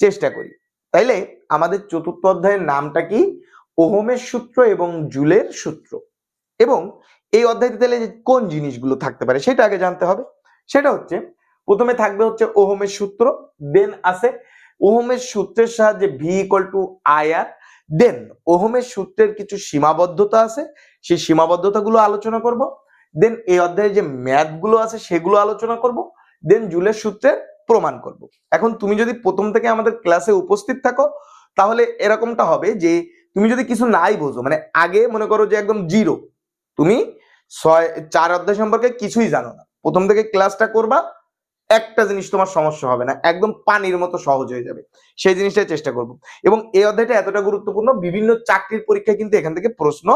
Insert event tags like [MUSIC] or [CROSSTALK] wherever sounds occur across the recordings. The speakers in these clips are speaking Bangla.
চেষ্টা করি। তাইলে আমাদের চতুর্থ অধ্যায়ের নামটা কি? ওহমের সূত্র এবং জুলের সূত্র। এবং এই অধ্যায়তে তাহলে কোন জিনিসগুলো থাকতে পারে সেটা আগে জানতে হবে। সেটা হচ্ছে, প্রথমে থাকবে হচ্ছে ওহমের সূত্র দেন আছে ওহমের সূত্রের সাহায্যে V equal to I R then ওহমের সূত্রের কিছু সীমাবদ্ধতা আছে, সেই সীমাবদ্ধতাগুলো আলোচনা করব। দেন এই অধ্যায়ে যে ম্যাথগুলো আছে সেগুলো আলোচনা করব। দেন জুলের সূত্রের প্রমাণ করব। এখন তুমি যদি প্রথম থেকে আমাদের ক্লাসে উপস্থিত থাকো, তাহলে এরকমটা হবে যে তুমি যদি কিছু নাই বোঝো মানে আগে মনে করো যে একদম জিরো তুমি ছয়, চার অধ্যায় সম্পর্কে কিছুই জানো না। প্রথম থেকে ক্লাসটা করবা, একটা জিনিস তোমার সমস্যা হবে না, একদম পানির মতো সহজ হয়ে যাবে। সেই জিনিসটাই চেষ্টা করব। এবং এই অধ্যায়টা এতটা গুরুত্বপূর্ণ, বিভিন্ন চাকরির পরীক্ষায় কিন্তু এখান থেকে প্রশ্ন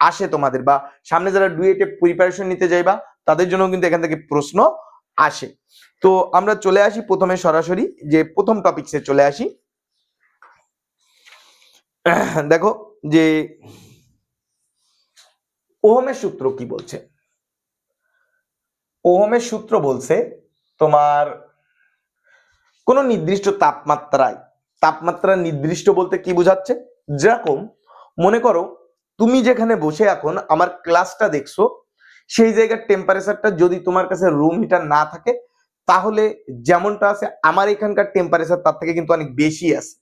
আসে তোমাদের, বা সামনে যারা ডুয়েটে প্রিপারেশন নিতে যাইবা, তাদের জন্য কিন্তু এখান থেকে প্রশ্ন আসে। তো আমরা চলে আসি প্রথমে সরাসরি, যে প্রথম টপিকসে চলে আসি। দেখো, যে ওহমের সূত্র কি বলছে? ওহমের সূত্র বলছে তোমার কোন নির্দিষ্ট তাপমাত্রায়, তাপমাত্রা নির্দিষ্ট বলতে কি বোঝাচ্ছে? যেরকম, মনে করো, তুমি যেখানে বসে এখন, আমার ক্লাসটা দেখছ সেই জায়গার টেম্পারেচারটা যদি তোমার কাছে রুম হিটার না থাকে, তাহলে যেমনটা আছে, আমার এখানকার টেম্পারেচার তার থেকে কিন্তু অনেক বেশি আছে।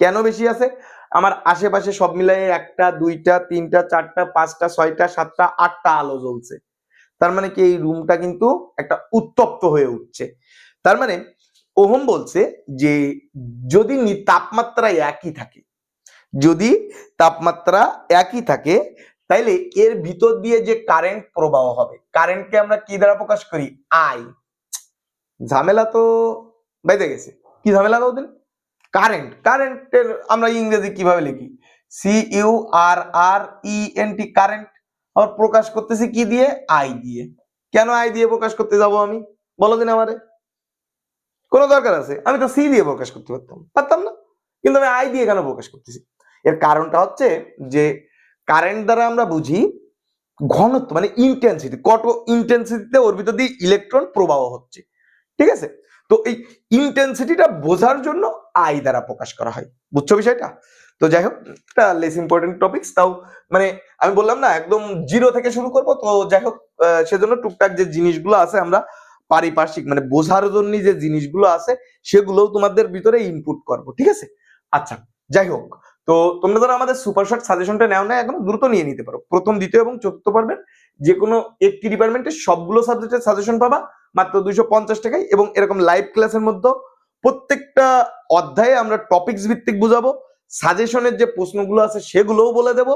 কেন বেশি আছে? আমার আশেপাশে সব মিলাই একটা, দুইটা, তিনটা, চারটা, পাঁচটা, ছয়টা, সাতটা, আটটা আলো জ্বলছে। তার মানে কি এই রুমটা কিন্তু একটা উত্তপ্ত হয়ে উঠছে। তার মানে ওহম বলছে যে যদি তাপমাত্রা একই থাকে, যদি তাপমাত্রা একই থাকে তাইলে এর ভিতর দিয়ে যে কারেন্ট প্রবাহ হবে কারেন্টকে আমরা কি দ্বারা প্রকাশ করি? আই ঝামেলা তো বেঁধে গেছে। কি ঝামেলা ওদের কারেন্ট কারেন্টের আমরা ইংরেজি কীভাবে লিখি? C U R R E N T current আবার প্রকাশ করতেছি কি দিয়ে? আই দিয়ে। কেন আই দিয়ে প্রকাশ করতে যাব আমি? বলো দিন আমারে। কোনো দরকার আছে? আমি তো সি দিয়ে প্রকাশ করতে পারতাম। পারতাম না। কিন্তু আমি আই দিয়ে কেন প্রকাশ করতেছি? এর কারণটা হচ্ছে যে কারেন্ট দ্বারা আমরা বুঝি ঘনত্ব মানে ইন্টেন্সিটি কত ইন্টেন্সিটিতে ওর ভিতর দিয়ে ইলেকট্রন প্রবাহ হচ্ছে। ঠিক আছে? তো এই ইন্টেন্সিটিটা বোঝার জন্য আই দ্বারা প্রকাশ করা হয়। বুঝছ বিষয়টা? তো যাই হোক এটা লেস ইম্পর্টেন্ট টপিকস তাও মানে আমি বললাম না, একদম জিরো থেকে শুরু করব। তো যাই হোক সেজন্য টুকটাক যে জিনিসগুলো আছে আমরা পারিপার্শ্বিক মানে বোঝার জন্য যে জিনিসগুলো আছে, সেগুলোও তোমাদের ভিতরে ইনপুট করব। ঠিক আছে? আচ্ছা যাই হোক তো তোমরা যারা আমাদের সুপার সাজেশনটা নেও না এখন দ্রুত নিয়ে নিতে পারো। প্রথম, দ্বিতীয় এবং চতুর্থ পর্বের যে কোনো একটি ডিপার্টমেন্টের সবগুলো সাবজেক্টের সাজেশন পাবা, মাত্র দুইশো পঞ্চাশ টাকায় এবং এরকম লাইভ ক্লাসের মধ্যে প্রত্যেকটা অধ্যায়ে আমরা টপিকস ভিত্তিক বুঝাবো সাজেশনের যে প্রশ্নগুলো আছে সেগুলোও বলে দেব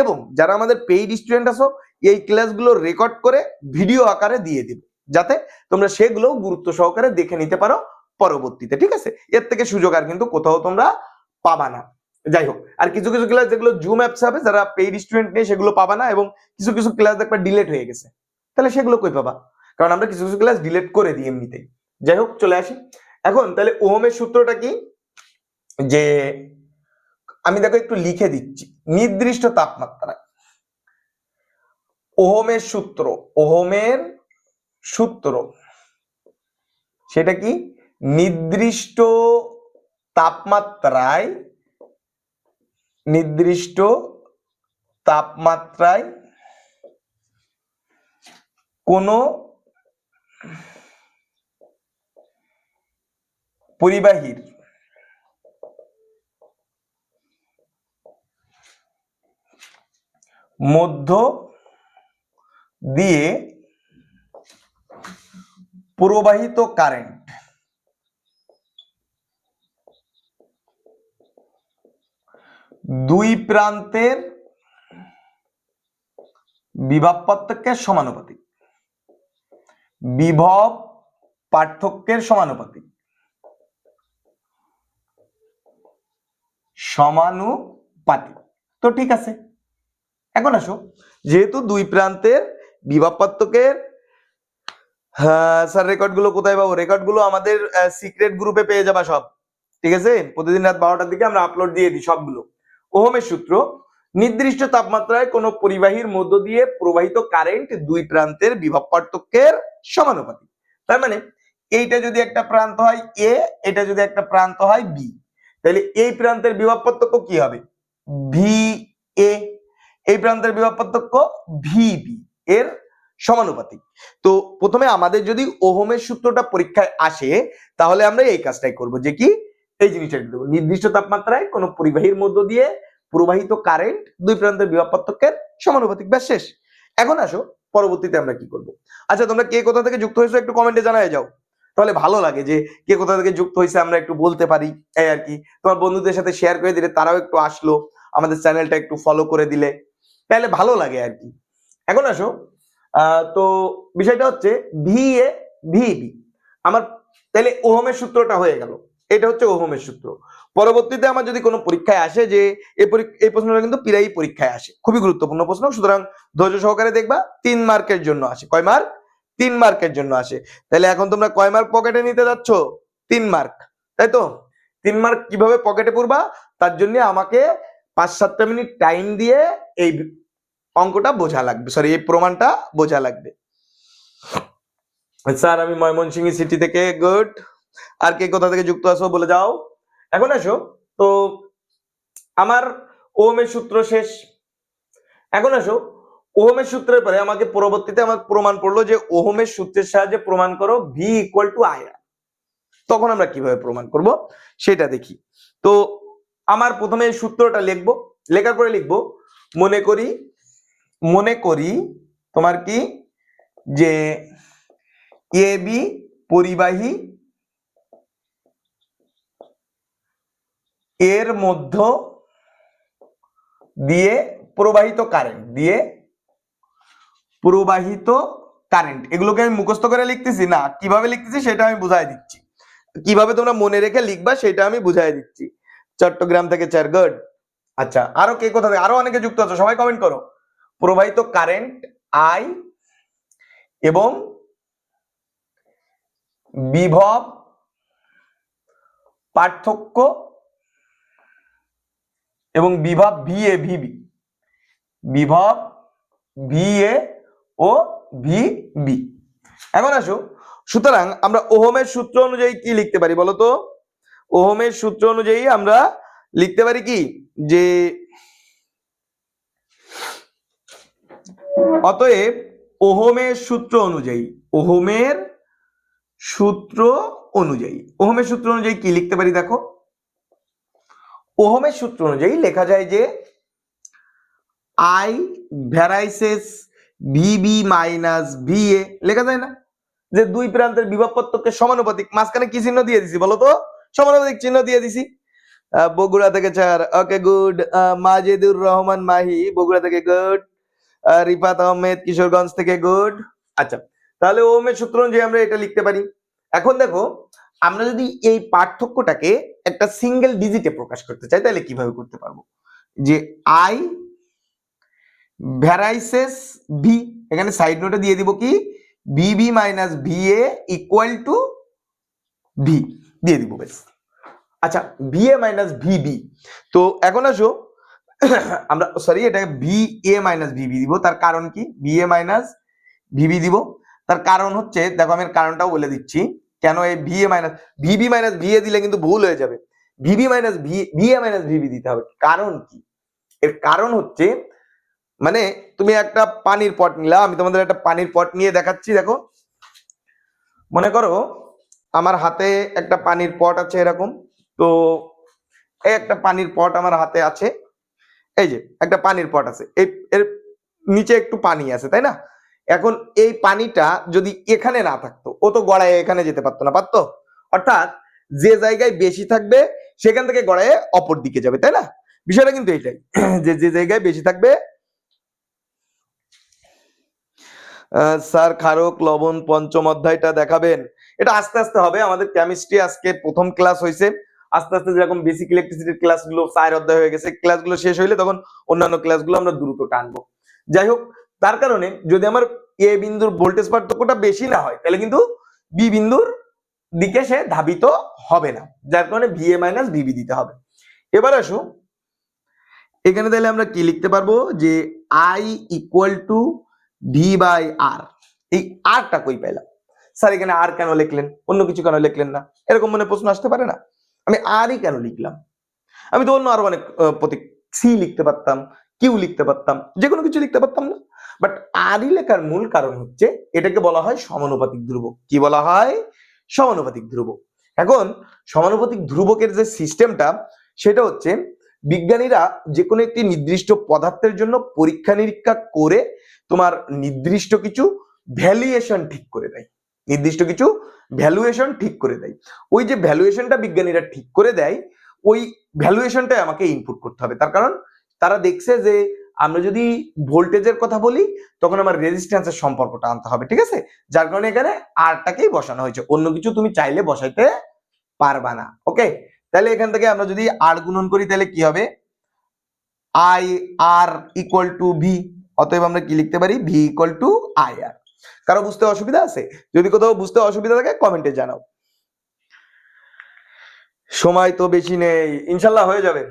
এবং যারা আমাদের পেইড স্টুডেন্ট আছো, এই ক্লাসগুলো রেকর্ড করে ভিডিও আকারে দিয়ে দিব, যাতে তোমরা সেগুলোও গুরুত্ব সহকারে দেখে নিতে পারো পরবর্তীতে, ঠিক আছে? এর থেকে সুযোগ আর কিন্তু কোথাও তোমরা পাবা না। যাই হোক আর কিছু কিছু ক্লাস যেগুলো জুম অ্যাপস হবে, যারা পেইড স্টুডেন্ট নেই, সেগুলো পাবা না এবং কিছু কিছু ক্লাস দেখবা ডিলেট হয়ে গেছে। তাহলে সেগুলো কই পাবা? কারণ আমরা কিছু কিছু ক্লাস ডিলেট করে দিই এমনিতেই। যাই হোক চলে আসি। এখন তাহলে ওহমের সূত্রটা কি? যে আমি দেখো একটু লিখে দিচ্ছি। নির্দিষ্ট তাপমাত্রা ওহমের সূত্র ওহমের সূত্র, সেটা কি? নির্দিষ্ট তাপমাত্রায় নির্দিষ্ট তাপমাত্রায় কোনো পরিবাহীর মধ্য দিয়ে প্রবাহিত কারেন্ট দুই প্রান্তের বিভব পার্থক্যের সমানুপাতিক। বিভব পার্থক্যের সমানুপাতিক। সমানুপাতিক। তো ঠিক আছে। এখন আসো। যেহেতু দুই প্রান্তের বিভব পার্থক্যের হ্যাঁ স্যার রেকর্ডগুলো কোথায় পাবো? রেকর্ডগুলো আমাদের সিক্রেট গ্রুপে পেয়ে যাবা সব। ঠিক আছে? প্রতিদিন রাত বারোটার দিকে আমরা আপলোড দিয়ে দিই সবগুলো। ওহমের সূত্র, নির্দিষ্ট তাপমাত্রায় কোনো পরিবাহীর মধ্য দিয়ে প্রবাহিত কারেন্ট দুই প্রান্তের বিভব পার্থক্যের সমানুপাতিক। তার মানে এইটা যদি একটা প্রান্ত হয় এ এটা যদি একটা প্রান্ত হয় বি তাহলে এই প্রান্তের বিভব পার্থক্য কি হবে? ভি এ এই প্রান্তের বিভব পার্থক্য ভি বি এর সমানুপাতিক। তো প্রথমে আমাদের যদি ওহমের সূত্রটা পরীক্ষায় আসে, তাহলে আমরা এই কাজটাই করব যে কি? এই জিনিসটা দেবো নির্দিষ্ট তাপমাত্রায় কোনো পরিবাহীর মধ্য দিয়ে প্রবাহিত কারেন্ট দুই প্রান্তের বিভব পার্থক্যের সমানুপাতিক ব্যাস শেষ। এখন আসো, পরবর্তীতে আমরা কি করব? আচ্ছা তোমরা কে কোথা থেকে যুক্ত হয়েছো একটু কমেন্টে জানায় যাও। তাহলে ভালো লাগে যে কে কোথা থেকে যুক্ত হয়েছে আমরা একটু বলতে পারি, এই আর কি। তোমার বন্ধুদের সাথে শেয়ার করে দিলে তারাও একটু আসলো, আমাদের চ্যানেলটা একটু ফলো করে দিলে। তাহলে ভালো লাগে আর কি। এখন আসো তো বিষয়টা হচ্ছে ভি এ ভি বি আমার, তাহলে ওহমের সূত্রটা হয়ে গেল। এটা হচ্ছে ওহমের সূত্র। পরবর্তীতে আমার যদি কোনো পরীক্ষায় আসে যে এই প্রশ্নটা কিন্তু প্রায়ই পরীক্ষায় আসে। খুবই গুরুত্বপূর্ণ প্রশ্ন। সুতরাং ধৈর্য সহকারে দেখবা, তিন মার্কের জন্য আসে। কয় মার্ক? তিন মার্কের জন্য আসে। তাহলে এখন তোমরা কয় মার্ক পকেটে নিতে যাচ্ছ? তিন মার্ক। তাই তো? তিন মার্ক কীভাবে পকেটে পড়বা? তার জন্য আমাকে পাঁচ সাতটা মিনিট টাইম দিয়ে এই অঙ্কটা বোঝা লাগবে। সরি, এই প্রমাণটা বোঝা লাগবে। স্যার, আমি ময়মনসিংহ সিটি থেকে, গুড। আর কে কোথা থেকে যুক্ত আছো বলে যাও। এখন আসো। তো আমার ওহমের সূত্র শেষ। এখন আসো। ওহমের সূত্রের পরে আমাকে পরবর্তীতে আমার প্রমাণ পড়ল যে ওহমের সূত্রের সাহায্যে প্রমাণ করো ভি ইকুয়াল টু আই তখন আমরা কীভাবে প্রমাণ করব সেটা দেখি। তো আমার প্রথমে সূত্রটা লিখব। লেখার পরে লিখব, মনে করি মনে করি তোমার কি? যে এ বি পরিবাহী এর মধ্য দিয়ে প্রবাহিত কারেন্ট দিয়ে প্রবাহিত কারেন্ট এগুলোকে আমি মুখস্থ করে লিখতেছি, না, কীভাবে লিখতেছি সেটা আমি বুঝাই দিচ্ছি। কীভাবে তোমরা মনে রেখে লিখবা সেটা আমি বুঝাই দিচ্ছি। চট্টগ্রাম থেকে চারগড়। আচ্ছা আরও কে কোথা থেকে? আরও অনেকে যুক্ত আছে, সবাই কমেন্ট করো। প্রবাহিত কারেন্ট আই এবং বিভব পার্থক্য এবং বিভব ভি এ ভিবি বিভব ভি এ ও ভি বি এখন আসো, সুতরাং আমরা ওহমের সূত্র অনুযায়ী কি লিখতে পারি বলতো ওহমের সূত্র অনুযায়ী আমরা লিখতে পারি কি? যে অতএব ওহমের সূত্র অনুযায়ী, ওহমের সূত্র অনুযায়ী, ওহমের সূত্র অনুযায়ী কি লিখতে পারি দেখো? ওহমের সূত্র অনুযায়ী লেখা যায় যে I varies as V B minus V A লেখা যায় না? যে দুই প্রান্তের বিভব সমানুপাতিক। মাঝখানে কি চিহ্ন দিয়ে দিছি বলো তো? সমানুপাতিক চিহ্ন দিয়ে দিছি। বগুড়া থেকে চার ওকে গুড মাজেদুর রহমান মাহি, বগুড়া থেকে গুড রিফাত আহমেদ, কিশোরগঞ্জ থেকে গুড আচ্ছা তাহলে ওমের সূত্র অনুযায়ী আমরা এটা লিখতে পারি। এখন দেখো আমরা যদি এই পার্থক্যটাকে একটা সিঙ্গেল ডিজিটে প্রকাশ করতে চাই, তাহলে কীভাবে করতে পারব? যে আই ভ্যারাইসেস ভি এখানে সাইড নোটে দিয়ে দিব কি? V B minus V A equal to V দিয়ে দিব বেশ আচ্ছা V A minus V B তো এখন আসো, আমরা সরি এটা V A minus V V B দিব। তার কারণ কি? V A minus V V B দিব। তার কারণ হচ্ছে, দেখো আমি কারণটাও বলে দিচ্ছি। কেন এই V A minus V B minus V A দিলে কিন্তু ভুল হয়ে যাবে। V B minus V V A minus V B দিতে হবে। কারণ কি? এর কারণ হচ্ছে মানে তুমি একটা পানির পট নিলা আমি তোমাদের একটা পানির পট নিয়ে দেখাচ্ছি, দেখো। মনে করো, আমার হাতে একটা পানির পট আছে এরকম, তো এই একটা পানির পট আমার হাতে আছে। এই যে, একটা পানির পট আছে। এই এর নিচে একটু পানি আছে, তাই না? এখন এই পানিটা যদি এখানে না থাকতো, ও তো গড়ায় এখানে যেতে পারতো না, পারতো? অর্থাৎ যে জায়গায় বেশি থাকবে, সেখান থেকে গড়ায় অপর দিকে যাবে, তাই না? বিষয়টা কিন্তু এইটাই, [CLEARS THROAT] যে যে জায়গায় বেশি থাকবে স্যার খারক লবণ পঞ্চম অধ্যায়টা দেখাবেন। এটা আস্তে আস্তে হবে, আমাদের কেমিস্ট্রি আজকে প্রথম ক্লাস হয়েছে আস্তে আস্তে যেরকম বেসিক ইলেকট্রিসিটির ক্লাসগুলো চার অধ্যায় হয়ে গেছে ক্লাসগুলো শেষ হইলে তখন অন্যান্য ক্লাসগুলো আমরা দ্রুত টানবো। যাই হোক তার কারণে যদি আমার এ বিন্দুর ভোল্টেজ পার্থক্যটা বেশি না হয়, তাহলে কিন্তু বি বিন্দুর দিকে সে ধাবিত হবে না। যার কারণে ভিএ মাইনাস ভিবি দিতে হবে। এবার আসো। এখানে তাহলে আমরা কি লিখতে পারব? যে I equal to V by R এই আরটা কই পেলাম স্যার, এখানে আর কেন লিখলেন? অন্য কিছু কেন লিখলেন না? এরকম মনে প্রশ্ন আসতে পারে না? আমি আরই কেন লিখলাম? আমি তো অন্য আরও অনেক প্রতীক সি লিখতে পারতাম কিউ লিখতে পারতাম যে কোনো কিছু লিখতে পারতাম না। বাট আরই লেখার মূল কারণ হচ্ছে এটাকে বলা হয় সমানুপাতিক ধ্রুবক। কি বলা হয়? সমানুপাতিক ধ্রুবক। এখন সমানুপাতিক ধ্রুবকের যে সিস্টেমটা, সেটা হচ্ছে বিজ্ঞানীরা যে কোনো একটি নির্দিষ্ট পদার্থের জন্য পরীক্ষা নিরীক্ষা করে তোমার নির্দিষ্ট কিছু ভ্যালুয়েশন ঠিক করে দেয়। নির্দিষ্ট কিছু ভ্যালুয়েশন ঠিক করে দেয়। ওই যে ভ্যালুয়েশনটা বিজ্ঞানীরা ঠিক করে দেয়, ওই ভ্যালুয়েশনটাই আমাকে ইনপুট করতে হবে। তার কারণ তারা দেখছে যে আমরা যদি ভোল্টেজের কথা বলি, তখন আমার রেজিস্ট্যান্সের সম্পর্কটা আনতে হবে, ঠিক আছে? যার কারণে এখানে আরটাকেই বসানো হয়েছে। অন্য কিছু তুমি চাইলে বসাইতে পারবা না ওকে তাহলে এখান থেকে আমরা যদি আর গুণন করি, তাহলে কি হবে? I R equal to V অতএব আমরা কি লিখতে পারি? V equal to I R কারও বুঝতে অসুবিধা আছে? যদি কোথাও বুঝতে অসুবিধা থাকে কমেন্টে জানাও। সময় তো বেশি নেই। ইনশাল্লাহ হয়ে যাবে।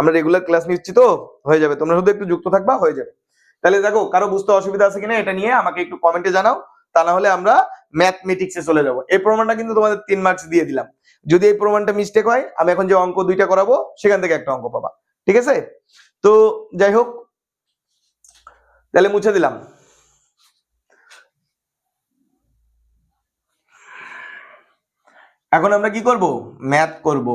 আমরা রেগুলার ক্লাস নিচ্ছি তো, হয়ে যাবে। তোমরা শুধু একটু যুক্ত থাকবা, হয়ে যাবে। তাহলে দেখো, কারও বুঝতে অসুবিধা আছে কিনা এটা নিয়ে আমাকে একটু কমেন্টে জানাও, তা না হলে আমরা ম্যাথমেটিক্সে চলে যাব। এই প্রমাণটা কিন্তু তোমাদের তিন মার্কস দিয়ে দিলাম। যদি এই প্রমাণটা মিস্টেক হয়, আমি এখন যে অঙ্ক দুইটা করাবো, সেখান থেকে একটা অঙ্ক পাবা। ঠিক আছে? তো যাই হোক, তাহলে মুছে দিলাম। এখন আমরা কি করব? ম্যাথ করব।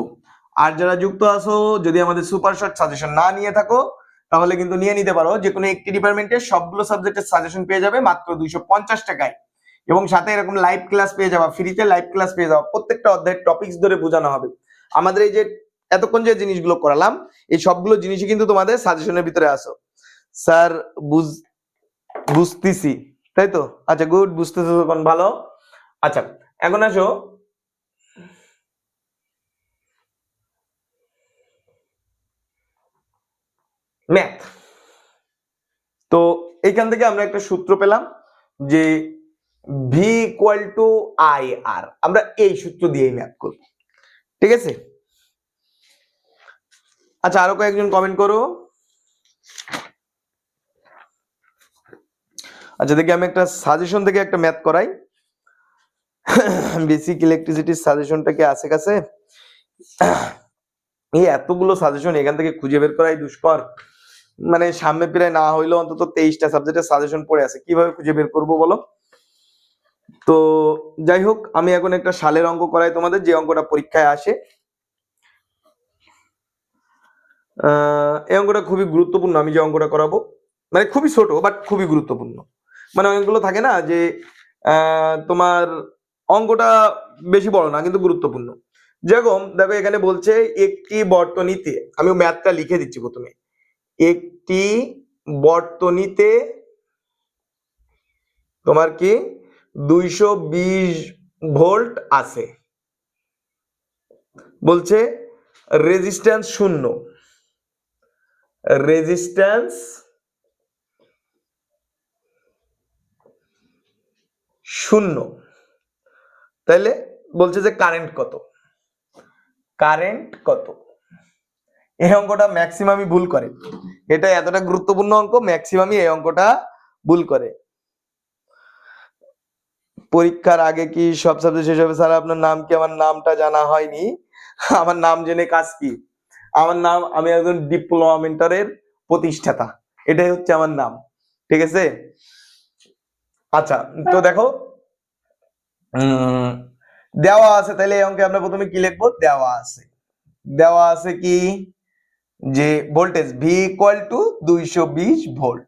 আর যারা যুক্ত আছো, যদি আমাদের সুপার শর্ট সাজেশন না নিয়ে থাকো, তাহলে কিন্তু নিয়ে নিতে পারো। যে কোনো একটি ডিপার্টমেন্টের সবগুলো সাবজেক্টের সাজেশন পেয়ে যাবে মাত্র দুইশো পঞ্চাশ টাকায়। এবং সাথে এরকম লাইভ ক্লাস পেয়ে যাবা ফ্রিতে লাইভ ক্লাস পেয়ে যাবা, প্রত্যেকটা অধ্যায়ের টপিকস ধরে বোঝানো হবে। আমাদের এই যে এতক্ষণ যে জিনিসগুলো করালাম, এই সবগুলো জিনিসই কিন্তু তোমাদের সাজেশনের ভিতরে আসো স্যার, বুঝ, বুঝতেছি। তাই তো? আচ্ছা গুড বুঝতেছো, তখন ভালো। আচ্ছা এখন আসো। ম্যাথ। তো এইখান থেকে আমরা একটা সূত্র পেলাম যে V equal to I R আমরা এই সূত্র দিয়েই ম্যাথ করব। ঠিক আছে? আচ্ছা আরও কয়েকজন কমেন্ট করো। আচ্ছা দেখি আমি একটা সাজেশন থেকে একটা ম্যাথ করাই। বেসিক ইলেকট্রিসিটির সাজেশনটা কি আছে কাছে? এই এতগুলো সাজেশন এখান থেকে খুঁজে বের করাই দুষ্কর। মানে সামনে প্রায় না হইলেও অন্তত তেইশটা সাবজেক্টের সাজেশন পড়ে আছে। কীভাবে খুঁজে বের করব বলো? তো যাই হোক, আমি এখন একটা সালের অঙ্ক করাই তোমাদের, যে অঙ্কটা পরীক্ষায় আসে। এই অঙ্কটা খুবই গুরুত্বপূর্ণ, আমি যে অঙ্কটা করাবো। মানে খুবই ছোট বাট খুবই গুরুত্বপূর্ণ। মানে অঙ্কগুলো থাকে না, যে তোমার অঙ্কটা বেশি বড় না, কিন্তু গুরুত্বপূর্ণ। যেরকম, দেখো এখানে বলছে একটি বর্তনীতে আমি ম্যাথটা লিখে দিচ্ছি প্রথমে। একটি বর্তনীতে তোমার কি দুইশো বিশ ভোল্ট আছে। বলছে রেজিস্ট্যান্স শূন্য। রেজিস্ট্যান্স শূন্য। তাইলে বলছে যে কারেন্ট কত? কারেন্ট কত? এই অঙ্কটা ম্যাক্সিমামই ভুল করে। এটা এতটা গুরুত্বপূর্ণ অঙ্ক ম্যাক্সিমামই এই অঙ্কটা ভুল করে। পরীক্ষার আগে কি সব সাবজেক্ট শেষ হবে? স্যার, আপনার নাম কি? আমার নামটা জানা হয়নি। আমার নাম জেনে কাজ কি? আমার নাম, আমি একজন ডিপ্লোমা মেন্টরের প্রতিষ্ঠাতা। এটাই হচ্ছে আমার নাম। ঠিক আছে? আচ্ছা তো দেখো দেওয়া আছে। তাহলে এই অঙ্কে আমরা প্রথমে কি লিখব? দেওয়া আছে। দেওয়া আছে কি? যে ভোল্টেজ ভি ইকুয়াল টু দুইশো বিশ volt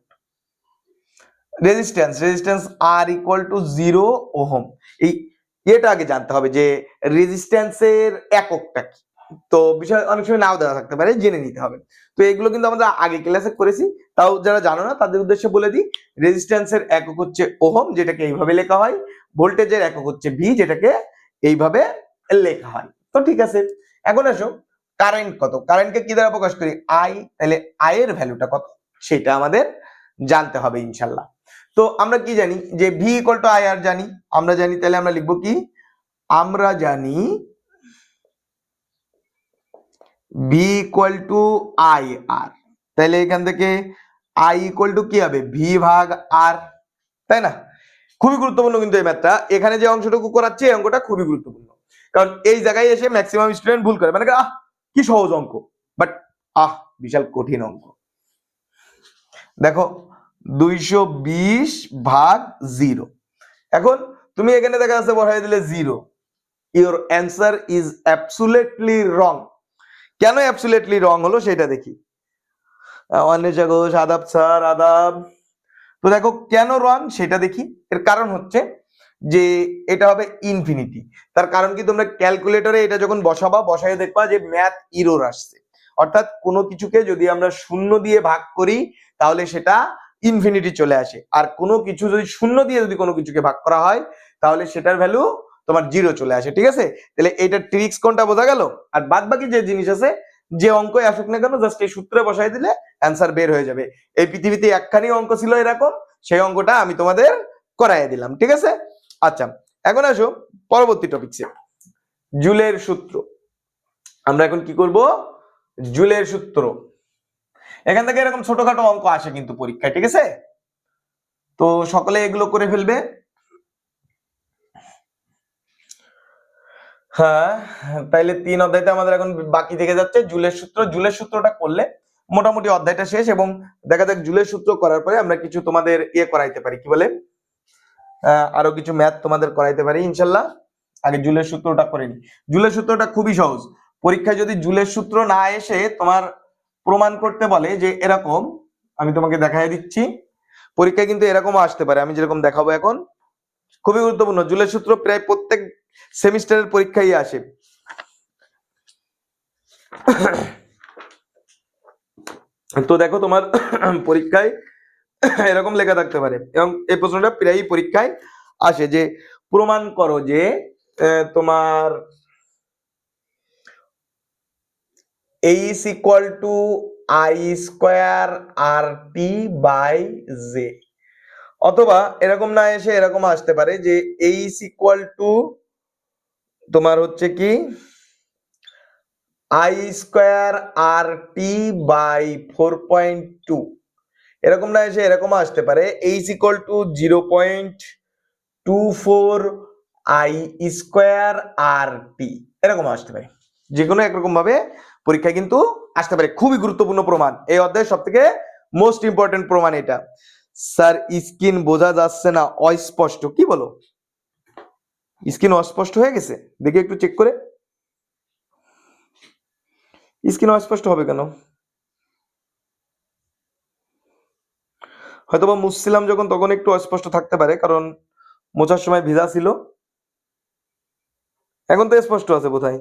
resistance resistance R equal to zero ohm এই এটা আগে জানতে হবে যে রেজিস্ট্যান্সের এককটা কি? তো বিষয় অনেক সময় নাও দেওয়া থাকতে পারে, জেনে নিতে হবে। তো এগুলো কিন্তু আমরা আগে ক্লাসে করেছি, তাও যারা জানো না, তাদের উদ্দেশ্যে বলে দিই রেজিস্ট্যান্সের একক হচ্ছে ওহম যেটাকে এইভাবে লেখা হয়। ভোল্টেজের একক হচ্ছে ভি যেটাকে এইভাবে লেখা হয়। তো ঠিক আছে, এখন আসো। কারেন্ট কত? কারেন্টকে কি দ্বারা প্রকাশ করি? আই তাহলে আই এর ভ্যালুটা কত? সেটা আমাদের জানতে হবে ইনশাল্লাহ। তো আমরা কি জানি? যে V equal to I R জানি। আমরা জানি, তাহলে আমরা লিখব কি? আমরা জানি V equal to I R তাহলে এখান থেকে আই ইকুয়াল টু কি হবে? ভি ভাগ আর তাই না? খুবই গুরুত্বপূর্ণ কিন্তু এই ম্যাথটা এখানে যে অংশটুকু করাচ্ছে, এই অঙ্কটা খুবই গুরুত্বপূর্ণ। কারণ এই জায়গায় এসে ম্যাক্সিমাম স্টুডেন্ট ভুল করে। মানে আহ কি সহজ অঙ্ক? বাট আহ, বিশাল কঠিন অঙ্ক। দেখো, দুইশো বিশ ভাগ জিরো। এখন, তুমি এখানে দেখা যাচ্ছে বসাই দিলে zero. Your answer is absolutely wrong কেন অ্যাবসুলেটলি রং হলো সেটা দেখি। অন্বেষা ঘোষ আদাব স্যার, আদাব। তো দেখো, কেন রং সেটা দেখি। এর কারণ হচ্ছে যে এটা হবে ইনফিনিটি তার কারণ কি তোমরা ক্যালকুলেটরে এটা যখন বসাবা বসাই দেখবা যে ম্যাথ ইরোর আসছে। অর্থাৎ কোনো কিছুকে যদি আমরা শূন্য দিয়ে ভাগ করি, তাহলে সেটা ইনফিনিটি চলে আসে। আর কোনো কিছু যদি শূন্য দিয়ে যদি কোনো কিছুকে ভাগ করা হয়, তাহলে সেটার ভ্যালু তোমার জিরো চলে আসে, ঠিক আছে? তাহলে এটা ট্রিক্স কোনটা বোঝা গেল? আর বাদ বাকি যে জিনিস আছে, যে অঙ্কই আসুক না কেন জাস্ট এই সূত্রে বসাই দিলে অ্যান্সার বের হয়ে যাবে। এই পৃথিবীতে একখানি অঙ্ক ছিল এরকম, সেই অঙ্কটা আমি তোমাদের করাই দিলাম, ঠিক আছে? আচ্ছা এখন আসো পরবর্তী টপিকসে জুলের সূত্র। আমরা এখন কি করব? জুলের সূত্র। এখান থেকে এরকম ছোটখাটো অঙ্ক আসে কিন্তু পরীক্ষায়, ঠিক আছে? তো সকলে এগুলো করে ফেলবে। হ্যাঁ তাইলে তিন অধ্যায়তে আমাদের এখন বাকি থেকে যাচ্ছে জুলের সূত্র। জুলের সূত্রটা করলে মোটামুটি অধ্যায়টা শেষ এবং দেখা যাক জুলের সূত্র করার পরে আমরা কিছু তোমাদের ইয়ে করাইতে পারি, কি বলে? আরও কিছু ম্যাথ তোমাদের করাইতে পারি, ইনশাল্লাহ। আগে জুলের সূত্রটা করে নি। জুলের সূত্রটা খুবই সহজ। পরীক্ষায় যদি জুলের সূত্র না এসে তোমার প্রমাণ করতে বলে যে এরকম, আমি তোমাকে দেখাই দিচ্ছি। পরীক্ষায় কিন্তু এরকমও আসতে পারে, আমি যেরকম দেখাবো এখন। খুবই গুরুত্বপূর্ণ। জুলের সূত্র প্রায় প্রত্যেক সেমিস্টারের পরীক্ষায় আসে। তো দেখো তোমার পরীক্ষায় [LAUGHS] এরকম লেখা থাকতে পারে। এবং এই প্রশ্নটা প্রায়ই পরীক্ষায় আসে যে, প্রমাণ করো যে তোমার H equal to I square R T by J অথবা এরকম না এসে এরকম আসতে পারে যে এইস ইকুয়াল টু তোমার হচ্ছে কি? I square R T by four point two এরকম না এসে এরকম আসতে পারে। H equal to zero point two four I square R T এরকম আসতে পারে। যে কোনো একরকম ভাবে পরীক্ষায় কিন্তু আসতে পারে। খুবই গুরুত্বপূর্ণ প্রমাণ। এই অধ্যায়ের সব থেকে মোস্ট ইম্পর্টেন্ট প্রমাণ এটা। স্যার, স্কিন বোঝা যাচ্ছে না, অস্পষ্ট। কি বলো? স্কিন অস্পষ্ট হয়ে গেছে? দেখি একটু চেক করে। স্কিন অস্পষ্ট হবে কেন? হয়তোবা মুছছিলাম যখন তখন একটু অস্পষ্ট থাকতে পারে, কারণ মোছার সময় ভিজা ছিল। এখন তো স্পষ্ট আছে বোধহয়।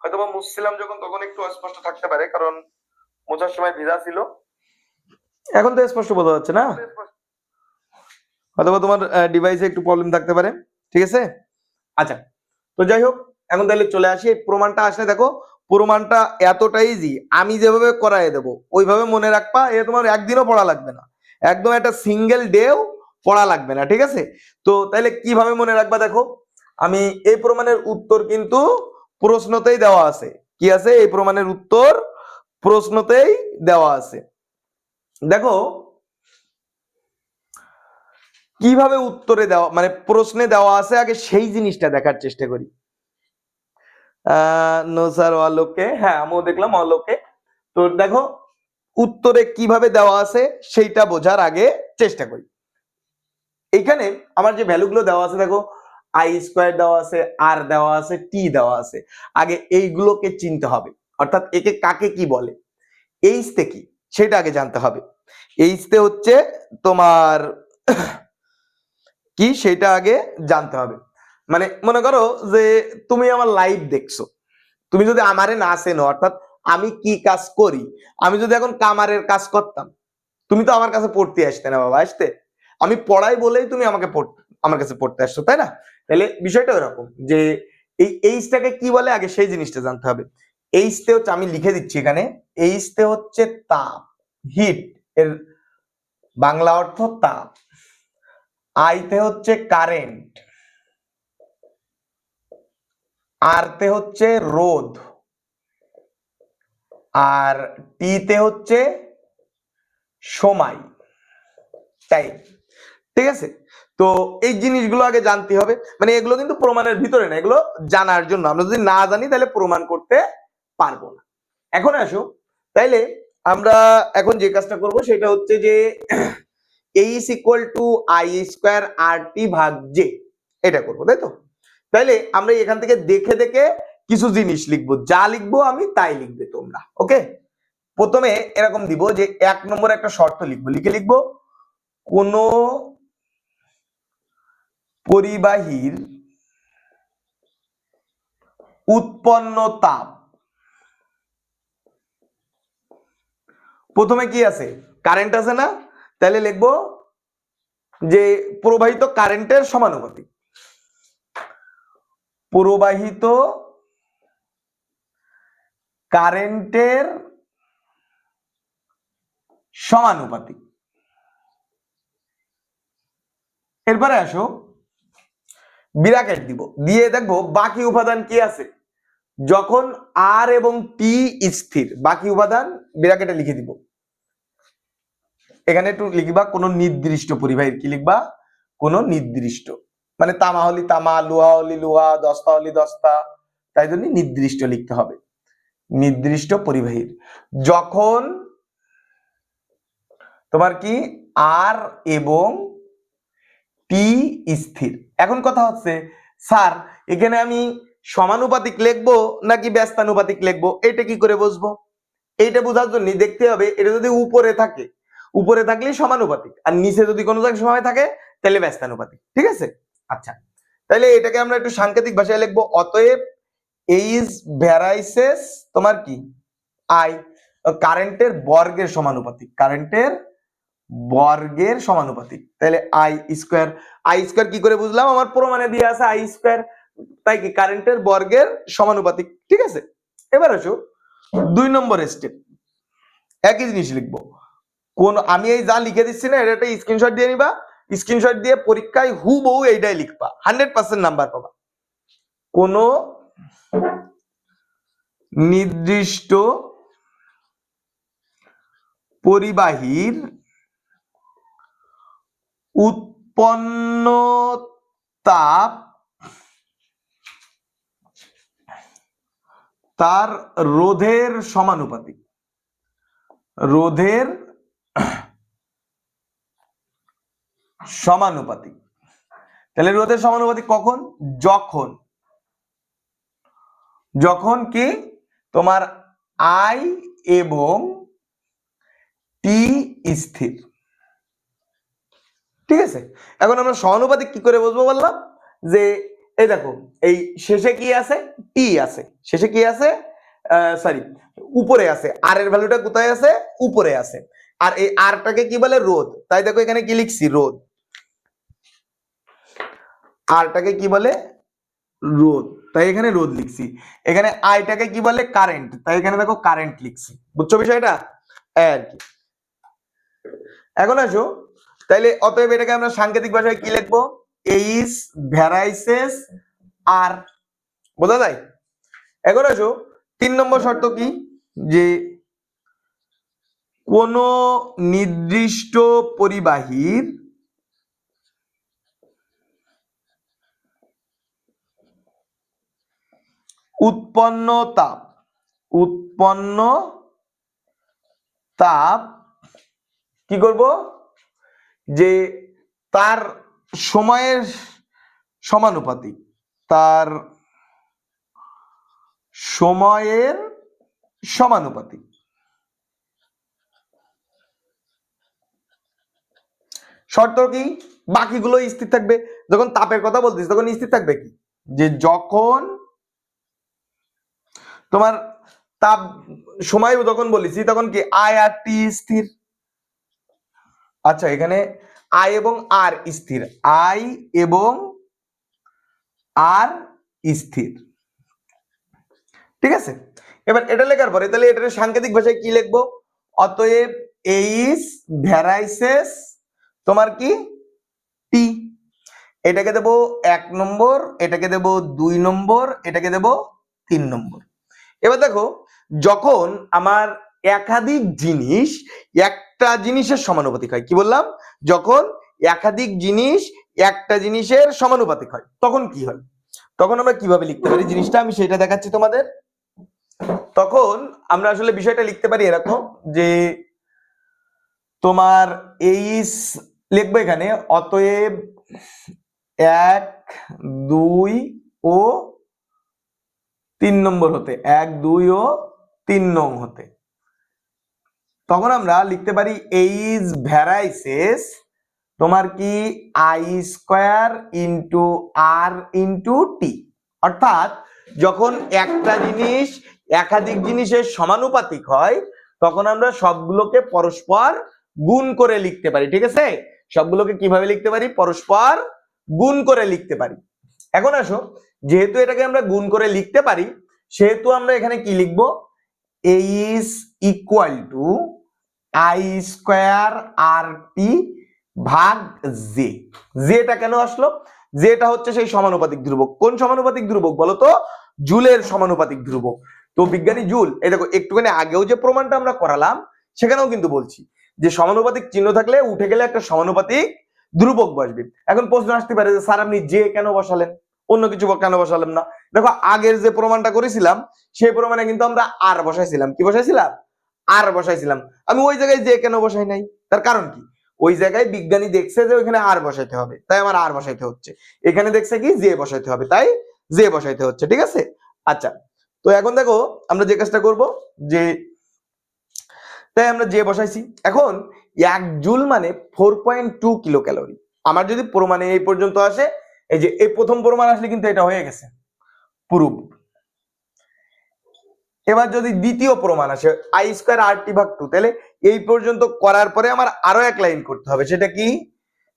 হয়তোবা মুছছিলাম যখন তখন একটু অস্পষ্ট থাকতে পারে, কারণ মোছার সময় ভিজা ছিল। এখন তো স্পষ্ট বোঝা যাচ্ছে না? হয়তোবা তোমার ডিভাইসে একটু প্রবলেম থাকতে পারে, ঠিক আছে? আচ্ছা তো যাই হোক, এখন তাহলে চলে আসি। এই প্রমাণটা আসলে দেখো, প্রমাণটা এতটা ইজি আমি যেভাবে করাই দেবো, ওইভাবে মনে রাখবা, এ তোমার একদিনও পড়া লাগবে না। একদম একটা সিঙ্গেল ডেও পড়া লাগবে না, ঠিক আছে? তো তাহলে কীভাবে মনে রাখবা দেখো? আমি এই প্রমাণের উত্তর কিন্তু প্রশ্নতেই দেওয়া আছে। কি আছে? এই প্রমাণের উত্তর প্রশ্নতেই দেওয়া আছে। দেখো, কীভাবে উত্তরে দেওয়া মানে প্রশ্নে দেওয়া আছে, আগে সেই জিনিসটা দেখার চেষ্টা করি। আহ, নো স্যার অলোকে হ্যাঁ আমিও দেখলাম অলোকে তো দেখো উত্তরে কীভাবে দেওয়া আছে সেইটা বোঝার আগে চেষ্টা করি। এইখানে আমার যে ভ্যালুগুলো দেওয়া আছে, দেখো আই স্কোয়ার দেওয়া আছে আর দেওয়া আছে টি দেওয়া আছে, আগে এইগুলোকে চিনতে হবে। অর্থাৎ একে কাকে কি বলে? এইচতে কি? সেটা আগে জানতে হবে। এইচতে হচ্ছে তোমার কি? সেটা আগে জানতে হবে। মানে মনে করো যে তুমি আমার লাইভ দেখছ। তুমি যদি আমারে না চেনো, অর্থাৎ আমি কি কাজ করি? আমি যদি এখন কামারের কাজ করতাম, তুমি তো আমার কাছে পড়তে আসতে না বাবা, আসতে? আমি পড়াই বলেই তুমি আমাকে আমার কাছে পড়তে আসছো, তাই না? তাহলে বিষয়টা ওরকম যে এই এইচটাকে কি বলে? আগে সেই জিনিসটা জানতে হবে। এইচতে হচ্ছে, আমি লিখে দিচ্ছি এখানে এইচতে হচ্ছে তাপ, হিট, এর বাংলা অর্থ তাপ। আইতে হচ্ছে কারেন্ট, আরতে হচ্ছে রোধ। আর টিতে হচ্ছে সময়। টাইম ঠিক আছে? তো এই জিনিসগুলো আগে জানতে হবে। মানে এগুলো কিন্তু প্রমাণের ভিতরে না, এগুলো জানার জন্য। আমরা যদি না জানি, তাহলে প্রমাণ করতে পারব না। এখন আসো, তাইলে আমরা এখন যে কাজটা করব, সেটা হচ্ছে যে H equal to I square R T ভাগ জে এটা করব, তাই তো? তাইলে আমরা এখান থেকে দেখে দেখে কিছু জিনিস লিখব, যা লিখব আমি তাই লিখবে তোমরা ওকে প্রথমে এরকম দিব যে এক নম্বর একটা শর্ত লিখব, লিখে লিখব, কোন পরিবাহীর উৎপন্ন তাপ, প্রথমে কি আছে? কারেন্ট আছে না? তাহলে লিখব যে প্রবাহিত কারেন্টের সমানুপাতিক, প্রবাহিত কারেন্টের সমানুপাতিক। এরপরে আসো বিরাকেট দিব। দিয়ে দেখব বাকি উপাদান কি আছে। যখন আর এবং টি স্থির, বাকি উপাদান বিরাকেটে লিখে দিব। এখানে একটু লিখবা কোনো নির্দিষ্ট পরিবাহীর কি লিখবা? কোনো নির্দিষ্ট। মানে তামা হলি তামা লোহা হলি লোহা দস্তা হলি দস্তা, তাই জন্য নির্দিষ্ট লিখতে হবে। নির্দিষ্ট পরিবাহীর। যখন তোমার কি? আর এবং টি স্থির। এখন কথা হচ্ছে, স্যার, এখানে আমি সমানুপাতিক লিখব নাকি ব্যস্তানুপাতিক লিখব? এটা কি করে বুঝব? এইটা বোঝার জন্য দেখতে হবে, এটা যদি উপরে থাকে, উপরে থাকলে সমানুপাতিক, আর নিচে যদি কোনো জায়গায় সময় থাকে, তাহলে ব্যস্তানুপাতিক, ঠিক আছে? আচ্ছা তাহলে এটাকে আমরা একটু সাংকেতিক ভাষায় লিখব, অতএব এইজ ভ্যারাইসেস তোমার কি? আই কারেন্টের বর্গের সমানুপাতিক। কারেন্টের বর্গের সমানুপাতিক। তাহলে আই স্কোয়ার আই স্কোয়ার কি করে বুঝলাম? আমার প্রমাণে দিয়ে আছে আই স্কোয়ার তাই কি? কারেন্টের বর্গের সমানুপাতিক। ঠিক আছে? এবার আসো দুই নম্বর স্টেপ একই জিনিস লিখব। কোন আমি এই যা লিখে দিচ্ছি না এটা একটা স্ক্রিনশট দিয়ে নিবা। স্ক্রিনশট দিয়ে পরীক্ষায় হু হুবহু এইটাই লিখবা। হান্ড্রেড পার্সেন্ট নাম্বার পাবা। কোন নির্দিষ্ট পরিবাহীর উৎপন্ন তাপ তার রোধের সমানুপাতিক। রোধের সমানুপাতিক। তাহলে রোধের সমানুপাতিক কখন? যখন। যখন কি তোমার আই এবং টি স্থির। ঠিক আছে? এখন আমরা সমানুপাতিক কি করে বুঝব বললাম? যে এই দেখো, এই শেষে কি আছে? টি আছে। শেষে কি আছে? সরি উপরে আছে। আর এর ভ্যালুটা কোথায় আছে? উপরে আছে। আর এই আরটাকে কি বলে? রোদ তাই দেখো এখানে কি লিখছি? রোদ আরটাকে কি বলে? রোধ। তাই এখানে রোধ লিখছি। এখানে আইটাকে কি বলে? কারেন্ট তাই এখানে দেখো কারেন্ট লিখছি। বুঝছ বিষয়টা? আর কি। এখন আসো। তাইলে অতএব এটাকে আমরা সাংকেতিক ভাষায় কি লিখব? এইস ভ্যারাইসেস আর বোঝা যায়? এখন আসো। তিন নম্বর শর্ত কি? যে কোন নির্দিষ্ট পরিবাহীর উৎপন্ন তাপ উৎপন্ন তাপ কি করব? যে তার সময়ের সমানুপাতিক। তার সময়ের সমানুপাতিক। শর্ত কি? বাকিগুলো স্থির থাকবে। যখন তাপের কথা বলতেছি তখন স্থির থাকবে কি? যে যখন তোমার তাপ, সময় যখন বলেছি, তখন কি আই আর টি স্থির? আচ্ছা এখানে আই এবং আর স্থির। আই এবং আর স্থির। ঠিক আছে? এবার এটা লেখার পরে তাহলে এটার সাংকেতিক ভাষায় কি লিখব? অতএব এইস ভ্যারাইসেস তোমার কি? টি। এটাকে দেব এক নম্বর, এটাকে দেব দুই নম্বর, এটাকে দেব তিন নম্বর। এবার দেখো, যখন আমার একাধিক জিনিস একটা জিনিসের সমানুপাতিক হয়, কি বললাম? যখন একাধিক জিনিস একটা জিনিসের সমানুপাতিক হয়, তখন কি হয়? তখন আমরা কীভাবে লিখতে পারি জিনিসটা? আমি সেটা দেখাচ্ছি তোমাদের। তখন আমরা আসলে বিষয়টা লিখতে পারি এরকম যে, তোমার এইস লিখব এখানে, অতএব এক, দুই ও তিন নম্বর হতে, এক, দুই ও তিন নং হতে। তখন আমরা লিখতে পারি এইজ ভ্যারাইসেস তোমার কি I square into R into T অর্থাৎ যখন একটা জিনিস একাধিক জিনিসের সমানুপাতিক হয়, তখন আমরা সবগুলোকে পরস্পর গুণ করে লিখতে পারি, ঠিক আছে? সবগুলোকে কীভাবে লিখতে পারি? পরস্পর গুণ করে লিখতে পারি। এখন আসো, যেহেতু এটাকে আমরা গুণ করে লিখতে পারি, সেহেতু আমরা এখানে কি লিখব? H equal to I square R T ভাগ জে জেটা কেন আসলো? জেটা হচ্ছে সেই সমানুপাতিক ধ্রুবক। কোন সমানুপাতিক ধ্রুবক বলো তো? জুলের সমানুপাতিক ধ্রুবক। তো বিজ্ঞানী জুল, এই দেখো, একটুখানি আগেও যে প্রমাণটা আমরা করালাম, সেখানেও কিন্তু বলছি যে সমানুপাতিক চিহ্ন থাকলে উঠে গেলে একটা সমানুপাতিক ধ্রুবক বসবে। এখন প্রশ্ন আসতে পারে যে, স্যার আপনি যে কেন বসালেন? অন্য কিছু কেন বসালাম না? দেখো, আগের যে প্রমাণটা করেছিলাম, সেই প্রমাণে কিন্তু আমরা আর বসাইছিলাম। কি বসাইছিলাম? আর বসাইছিলাম। আমি ওই জায়গায় যে কেন বসাই নাই? তার কারণ কি? ওই জায়গায় বিজ্ঞানী দেখছে যে ওইখানে আর বসাইতে হবে। তাই আমার আর বসাইতে হচ্ছে। এখানে দেখছে কি? যে বসাইতে হবে। তাই যে বসাইতে হচ্ছে। ঠিক আছে? আচ্ছা। তো এখন দেখো, আমরা যে কাজটা করব, যে তাই আমরা যে বসাইছি। এখন, এক জুল মানে four point two kilo calorie আমার যদি প্রমাণে এই পর্যন্ত আসে এই যে এই প্রথম প্রমাণ আসলে কিন্তু এটা হয়ে গেছে। প্রুফ এবার যদি দ্বিতীয় প্রমাণ আসে আই স্কোয়ার আর টি ভাগ টু তাহলে এই পর্যন্ত করার পরে আমার আরও এক লাইন করতে হবে, সেটা কি?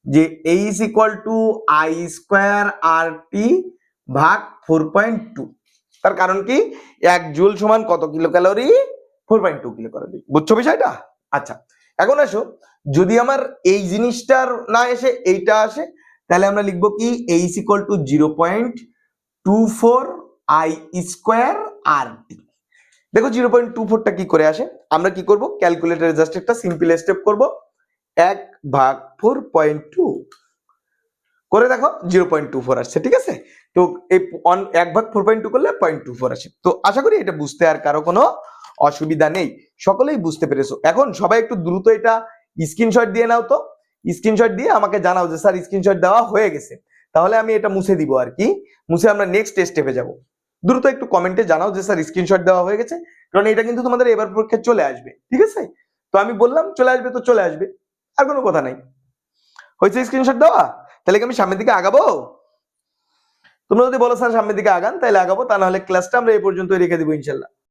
যে H equal to I square R T ভাগ ফোর পয়েন্ট টু তার কারণ কি? এক জুল সমান কত kilo calorie four point two kilo calorie বুঝছ বিষয়টা? আচ্ছা এখন আসো, যদি আমার এই জিনিসটার না এসে এইটা আসে তাহলে আমরা লিখব কি? H equal to zero point two four I square R T দেখো জিরো পয়েন্ট টু ফোরটা কি করে আসে? আমরা কি করব? ক্যালকুলেটরে জাস্ট একটা সিম্পল স্টেপ করব। এক ভাগ ফোর পয়েন্ট টু করে দেখো জিরো পয়েন্ট টু ফোর আসছে, ঠিক আছে? তো এই অন এক ভাগ ফোর পয়েন্ট টু করলে পয়েন্ট টু ফোর আসে। তো আশা করি এটা বুঝতে আর কারও কোনো অসুবিধা নেই। সকলেই বুঝতে পেরেছ। এখন সবাই একটু দ্রুত এটা স্ক্রিনশট দিয়ে নাও তো। স্ক্রিনশট দিয়ে আমাকে জানাও যে, স্যার, স্ক্রিনশট দেওয়া হয়ে গেছে। তাহলে আমি এটা মুছে দিব আর কি। মুছে আমরা নেক্সট স্টেপে যাব। দ্রুত একটু কমেন্টে জানাও যে, স্যার, স্ক্রিনশট দেওয়া হয়ে গেছে। কারণ এটা কিন্তু তোমাদের এবার পরীক্ষায় চলে আসবে, ঠিক আছে? তো আমি বললাম, চলে আসবে তো চলে আসবে, আর কোনো কথা নাই। হয়েছে স্ক্রিনশট দেওয়া? তাহলে কি আমি সামনের দিকে আগাবো? তোমরা যদি বলো, স্যার, সামনের দিকে আগান, তাহলে আগাবো, তা নাহলে ক্লাসটা আমরা এই পর্যন্ত রেখে দিব ইনশাল্লাহ।